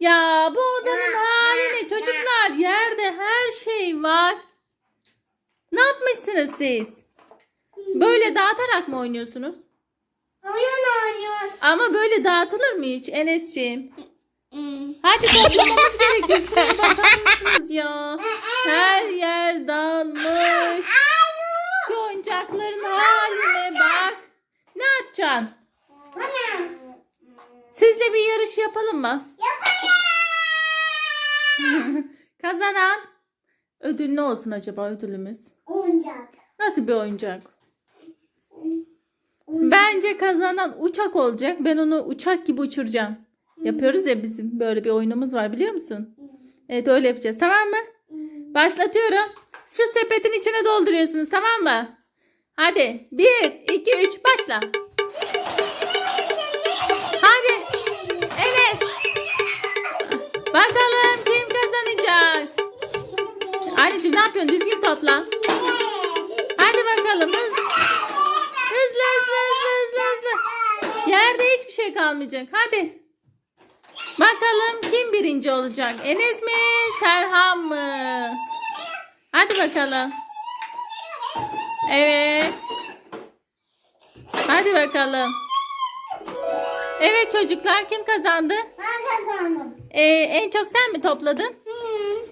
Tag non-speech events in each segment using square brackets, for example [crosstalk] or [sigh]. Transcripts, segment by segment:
Ya bu odanın hali ne çocuklar? Yerde her şey var. Ne yapmışsınız siz? Böyle dağıtarak mı oynuyorsunuz? Oyun oynuyoruz. Ama böyle dağıtılır mı hiç Enes'ciğim? Hadi toplamamız gerekiyor. Şuraya bakar mısınız ya? Her yer dağılmış. Şu oyuncakların haline bak. Ne atacaksın? Sizle bir yarış yapalım mı? [laughs] Kazanan ödül ne olsun acaba ödülümüz? Oyuncak. Nasıl bir oyuncak? Bence kazanan uçak olacak. Ben onu uçak gibi uçuracağım. Yapıyoruz ya bizim böyle bir oyunumuz var biliyor musun? Evet öyle yapacağız tamam mı? Başlatıyorum. Şu sepetin içine dolduruyorsunuz tamam mı? Hadi 1, 2, 3 başla. Anneciğim ne yapıyorsun? Düzgün topla. Hadi bakalım hız. Hızlı hızlı hızlı hızlı hızlı. Yerde hiçbir şey kalmayacak. Hadi. Bakalım kim birinci olacak? Enes mi? Serhan mı? Hadi bakalım. Evet. Hadi bakalım. Evet çocuklar kim kazandı? Ben kazandım. Ee, en çok sen mi topladın?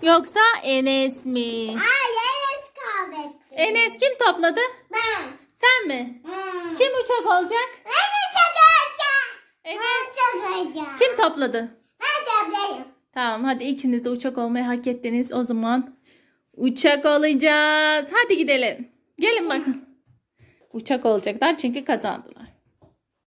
Yoksa Enes mi? Ay Enes kaybetti. Enes kim topladı? Ben. Sen mi? Hmm. Kim uçak olacak? Ben de çakacağım. Evet. Ben çakacağım. Kim topladı? Ben de Tamam hadi ikiniz de uçak olmayı hak ettiniz. O zaman uçak olacağız. Hadi gidelim. Gelin bakın. Uçak olacaklar çünkü kazandılar.